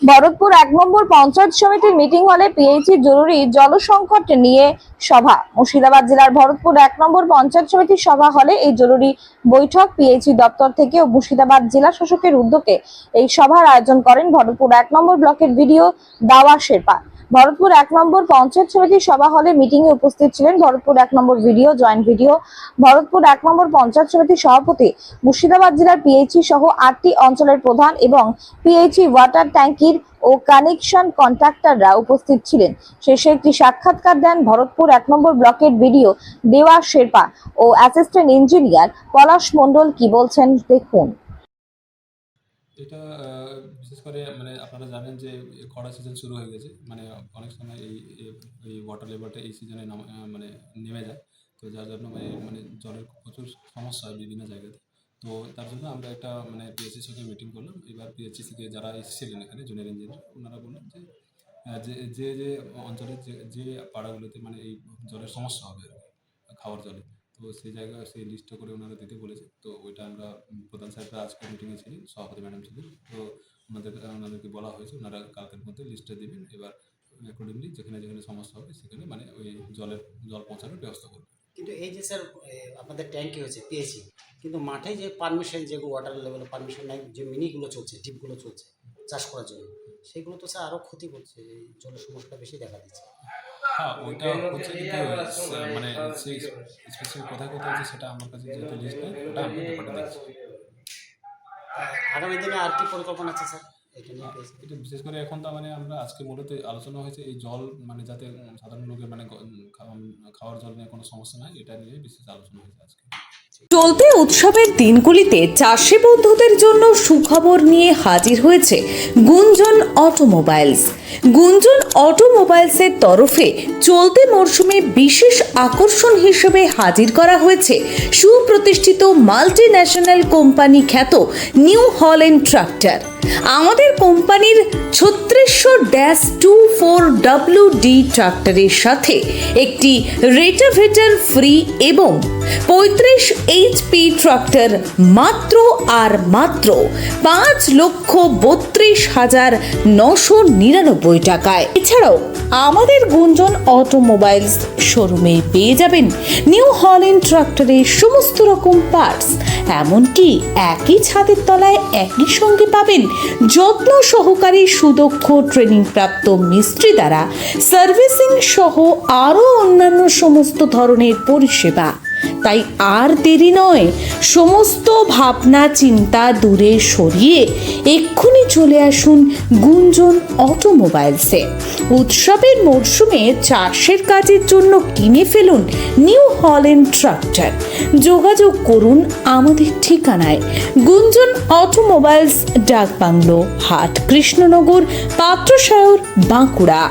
ভরতপুর এক নম্বর পঞ্চায়েত সমিতির মিটিং হলে পিএইচি জরুরি জলসংকট নিয়ে সভা। মুর্শিদাবাদ জেলার ভরতপুর এক নম্বর পঞ্চায়েত সমিতির সভা হলে এই জরুরি বৈঠক পিএইচি দপ্তর থেকে ও মুর্শিদাবাদ জেলা শাসকের উদ্যোগে এই সভার আয়োজন করেন ভরতপুর এক নম্বর ব্লকের ভিডিও দাওয়া শেরপা। ভরতপুর এক নম্বর পঞ্চায়েত সমিতির সভা হলে মিটিং এ উপস্থিত ছিলেন ভরতপুর এক number BDO joint BDO Bharatpur এক নম্বর পঞ্চায়েত সমিতির সভাপতি, মুর্শিদাবাদ জেলার পিএইচি সহ আটটি অঞ্চলের প্রধান এবং পিএইচি ওয়াটার ট্যাঙ্কির ও কানেকশন কন্ট্রাক্টররা উপস্থিত ছিলেন। শেষে একটি সাক্ষাৎকার দেন ভরতপুর এক নম্বর ব্লকের ভিডিও দেওয়া শেরপা ও অ্যাসিস্ট্যান্ট ইঞ্জিনিয়ার পলাশ মণ্ডল কি বলছেন দেখুন। এটা বিশেষ করে মানে আপনারা জানেন যে খরা সিজন শুরু হয়ে গেছে মানে অনেক সময় এই এই ওয়াটার এই সিজনে মানে নেমে যায়। তো যার জন্য মানে মানে জলের প্রচুর সমস্যা হয় বিভিন্ন জায়গাতে। তো তার জন্য আমরা একটা মানে পিএসসির সঙ্গে মিটিং করলাম। এবার পিএসসি থেকে যারা এসেছিলেন এখানে জুনিয়র ইঞ্জিনিয়ার ওনারা বললেন যে যে যে যে অঞ্চলের যে যে পাড়াগুলোতে মানে এই জলের সমস্যা হবে খাওয়ার জলে। তো সেই জায়গায় সেই লিস্টটা করে ওনারা দিতে বলেছে। তো ওইটা আমরা প্রধান স্যাররা আজকে মিটিংয়ে ছিলেন, সভাপতি ম্যাডাম ছিলেন। তো ওনাদের, ওনাদেরকে বলা হয়েছে, ওনারা কালকের মধ্যে লিস্টটা দেবেন। এবার অ্যাকর্ডিংলি যেখানে যেখানে সমস্যা হবে সেখানে মানে ওই জলের, জল পৌঁছানোর ব্যবস্থা করবে কিন্তু এই যে স্যার আপনাদের ট্যাঙ্কি হয়েছে? পেয়েছি কিন্তু মাঠে যে পারমিশন যে ওয়াটার লেভেল পারমিশন নাই যে মিনিগুলো চলছে ডিপগুলো চলছে চাষ করার জন্য সেগুলো তো স্যার আরও ক্ষতি করছে এই জলের সমস্যাটা বেশি দেখা দিচ্ছে। হ্যাঁ ওইটা হচ্ছে মানে স্পেসিফিক কোথায় কোথায় হচ্ছে সেটা আমার কাছে যেহেতু লিস্ট নেই ওটা আমি আগামী দিনে আর কি পরিকল্পনা আছে স্যার এটা বিশেষ করে এখন তো মানে আমরা আজকে মূলত আলোচনা হয়েছে এই জল মানে যাতে সাধারণ লোকের মানে খাওয়া- খাওয়ার জল নিয়ে কোনো সমস্যা নাই এটা নিয়ে বিশেষ আলোচনা হয়েছে আজকে। চলতি উৎসবের দিনগুলিতে চাষি বন্ধুদের জন্য সুখবর নিয়ে হাজির হয়েছে গুঞ্জন অটোমোবাইলস। গুঞ্জন অটোমোবাইলসের তরফে চলতি মরশুমে বিশেষ আকর্ষণ হিসেবে হাজির করা হয়েছে সুপ্রতিষ্ঠিত মাল্টি ন্যাশনাল কোম্পানি খ্যাত নিউ হল্যান্ড ট্রাক্টর। আমাদের কোম্পানির ছত্রিশশো dash two four W D ট্রাক্টরের সাথে একটি রেটাভেটার ফ্রি এবং পঁয়ত্রিশ এইচপি ট্রাক্টর মাত্র আর মাত্র পাঁচ লক্ষ বত্রিশ হাজার নশো নিরানব্বই টাকায়। এছাড়াও আমাদের গুঞ্জন অটোমোবাইলস শোরুমে পেয়ে যাবেন নিউ হল্যান্ড ট্রাক্টরের সমস্ত রকম পার্টস। এমনকি একই ছাদের তলায় একই সঙ্গে পাবেন যত্ন সহকারী সুদক্ষ ট্রেনিং প্রাপ্ত মিস্ত্রি দ্বারা সার্ভিসিং সহ আরও অন্যান্য সমস্ত ধরনের পরিষেবা। তাই আর দেরি নয়, সমস্ত ভাবনা চিন্তা দূরে সরিয়ে এক্ষুনি চলে আসুন গুঞ্জন অটোমোবাইলসে। উৎসবের মরশুমে চাষের কাজের জন্য কিনে ফেলুন নিউ হল্যান্ড ট্রাক্টর। যোগাযোগ করুন আমাদের ঠিকানায়। গুঞ্জন অটোমোবাইলস, ডাকবাংলো, হাট কৃষ্ণনগর, পাত্রসায়র, বাঁকুড়া।